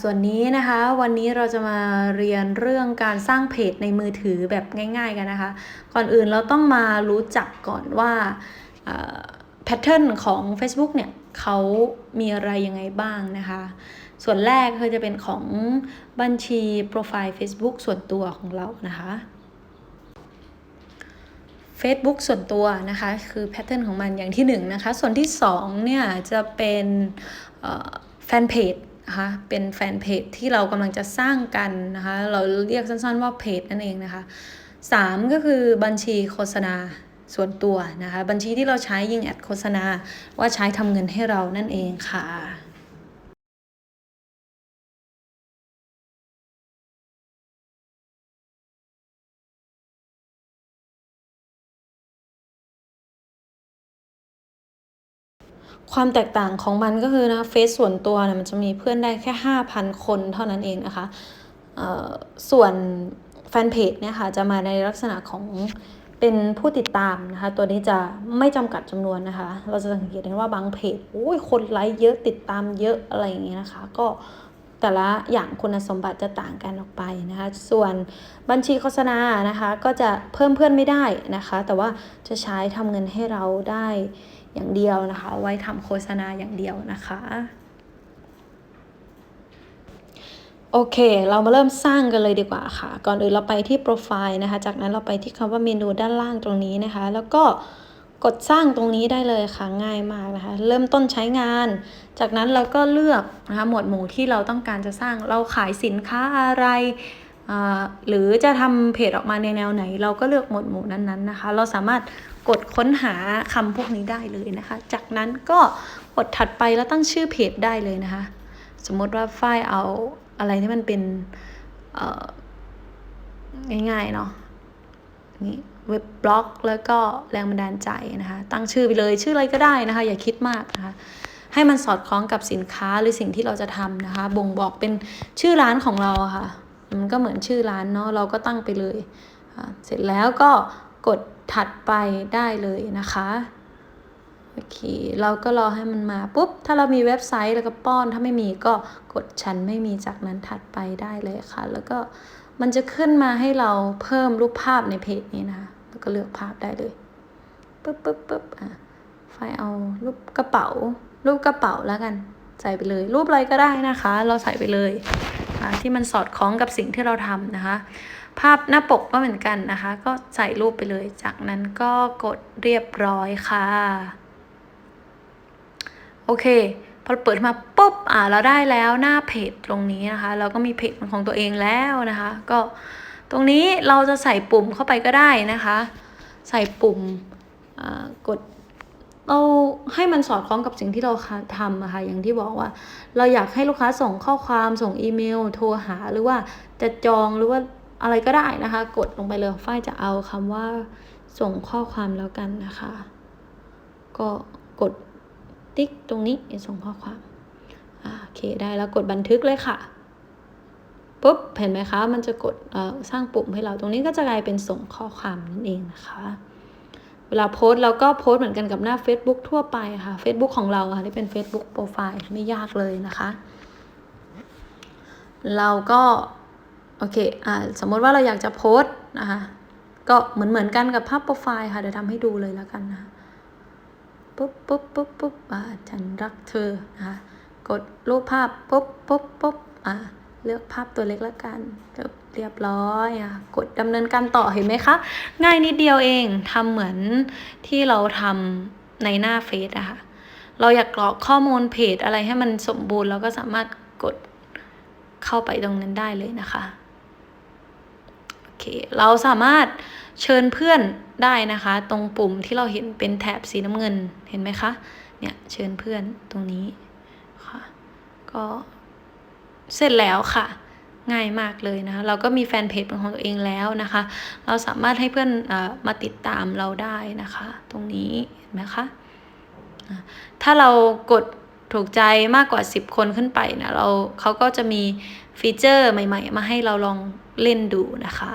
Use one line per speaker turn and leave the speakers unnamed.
ส่วนนี้นะคะวันนี้เราจะมาเรียนเรื่องการสร้างเพจในมือถือแบบง่าย ๆ กันนะคะ ก่อนอื่นเราต้องมารู้จักก่อนว่าแพทเทิร์นของ Facebook เนี่ยเขามีอะไรยังไงบ้างนะคะ ส่วนแรกคือจะเป็นของบัญชีโปรไฟล์ Facebook ส่วนตัวของเรานะคะ Facebook ส่วนตัวนะคะ คือแพทเทิร์นของมันอย่างที่1นนะคะ ส่วนที่2เนี่ยจะเป็นแฟนเพจ นะคะเป็นแฟนเพจที่เรากำลังจะสร้างกันนะคะเราเรียกสั้นๆว่าเพจนั่นเองนะคะ3ก็คือบัญชีโฆษณาส่วนตัวนะคะบัญชีที่เราใช้ยิงแอดโฆษณาว่าใช้ทำเงินให้เรานั่นเองค่ะ ความแตกต่างของมันก็คือนะเฟซส่วนตัวเนี่ยมันจะมีเพื่อนได้แค่ 5,000 คนเท่านั้นเองนะคะส่วนแฟนเพจเนี่ยค่ะจะมาในลักษณะของเป็นผู้ติดตามนะคะ ตัวนี้จะไม่จำกัดจำนวนนะคะ เราจะสังเกตได้ว่าบางเพจโอ้ยคนไลค์เยอะติดตามเยอะอะไรอย่างเงี้ยนะคะ ก็แต่ละอย่างคุณสมบัติจะต่างกันออกไปนะคะ ส่วนบัญชีโฆษณานะคะ ก็จะเพิ่มเพื่อนไม่ได้นะคะ แต่ว่าจะใช้ทำเงินให้เราได้ อย่างเดียวนะคะ ไว้ทำโฆษณาอย่างเดียวนะคะโอเค เรามาเริ่มสร้างกันเลยดีกว่าค่ะ ก่อนอื่นเราไปที่โปรไฟล์นะคะ จากนั้นเราไปที่คำว่าเมนูด้านล่างตรงนี้นะคะ แล้วก็กดสร้างตรงนี้ได้เลยค่ะ ง่ายมากนะคะ เริ่มต้นใช้งาน จากนั้นเราก็เลือกนะคะหมวดหมู่ที่เราต้องการจะสร้าง เราขายสินค้าอะไร หรือจะทำเพจออกมาในแนวไหน เราก็เลือกหมวดหมู่นั้นๆนะคะ เราสามารถกดค้นหาคำพวกนี้ได้เลยนะคะ จากนั้นก็กดถัดไปแล้วตั้งชื่อเพจได้เลยนะคะ สมมติว่าฝ้ายเอาอะไรที่มันเป็นง่ายๆเนาะนี่เว็บบล็อกแล้วก็แรงบันดาลใจนะคะ ตั้งชื่อไปเลยชื่ออะไรก็ได้นะคะ อย่าคิดมากนะคะให้มันสอดคล้องกับสินค้าหรือสิ่งที่เราจะทำนะคะ บ่งบอกเป็นชื่อร้านของเราค่ะ มันก็เหมือนชื่อร้านเนาะเราก็ตั้งไปเลย เสร็จแล้วก็กดถัดไปได้เลยนะคะโอเคเราก็รอให้มันมาปุ๊บถ้าเรามีเว็บไซต์แล้วก็ป้อน ถ้าไม่มีก็กดฉันไม่มีจากนั้นถัดไปได้เลยค่ะ แล้วก็มันจะขึ้นมาให้เราเพิ่มรูปภาพในเพจนี้นะคะแล้วก็เลือกภาพได้เลยปุ๊บปุ๊บปุ๊บอะไฟเอารูปกระเป๋า รูปกระเป๋าแล้วกัน ใส่ไปเลย รูปอะไรก็ได้นะคะ เราใส่ไปเลย ที่มันสอดคล้องกับสิ่งที่เราทำนะคะ ภาพหน้าปกก็เหมือนกันนะคะ ก็ใส่รูปไปเลย จากนั้นก็กดเรียบร้อยค่ะ โอเคพอเปิดมาปุ๊บอ่าเราได้แล้วหน้าเพจตรงนี้นะคะ เราก็มีเพจของตัวเองแล้วนะคะ ก็ตรงนี้เราจะใส่ปุ่มเข้าไปก็ได้นะคะ ใส่ปุ่มกดเรา ให้มันสอดคล้องกับสิ่งที่เราทำอะค่ะอย่างที่บอกว่า เราอยากให้ลูกค้าส่งข้อความส่งอีเมล โทรหาหรือว่าจะจองหรือว่าอะไรก็ได้นะคะ กดลงไปเลยฝ้ายจะเอาคำว่าส่งข้อความแล้วกันนะคะ ก็กดติ๊กตรงนี้ส่งข้อความโอเคได้แล้วกดบันทึกเลยค่ะปุ๊บเห็นไหมคะ มันจะกดสร้างปุ่มให้เราตรงนี้ก็จะกลายเป็นส่งข้อความนั่นเองนะคะ เวลาโพสเราก็โพสเหมือนกันกับหน้า Facebook ทั่วไปค่ะ Facebook ของเราค่ะที่เป็น Facebook โปรไฟล์ไม่ยากเลยนะคะ เราก็โอเคอ่าสมมติว่าเราอยากจะโพสนะคะก็เหมือนเหมือนกันกับภาพโปรไฟล์ค่ะเดี๋ยวทำให้ดูเลยแล้วกันนะปุ๊บปุ๊บปุ๊บปุ๊บอ่าฉันรักเธอนะคะกดรูปภาพปุ๊บปุ๊บปุ๊บอ่า เลือกภาพตัวเล็กแล้วกันเรียบร้อยอะกดดำเนินการต่อเห็นไหมคะ ง่ายนิดเดียวเองทำเหมือนที่เราทำในหน้าเฟซอะค่ะเราอยากกรอกข้อมูลเพจอะไรให้มันสมบูรณ์เราก็สามารถกดเข้าไปตรงนั้นได้เลยนะคะโอเคเราสามารถเชิญเพื่อนได้นะคะ ตรงปุ่มที่เราเห็นเป็นแถบสีน้ำเงินเห็นไหมคะเนี่ยเชิญเพื่อนตรงนี้ค่ะก็ เสร็จแล้วค่ะ ง่ายมากเลยนะคะเราก็มีแฟนเพจเป็นของตัวเองแล้วนะคะ เราสามารถให้เพื่อนอมาติดตามเราได้นะคะ ตรงนี้เห็นไหมคะถ้าเรากดถูกใจมากกว่า 10 คนขึ้นไปนะเราเขาก็จะมีฟีเจอร์ใหม่ ๆ มาให้เราลองเล่นดูนะคะ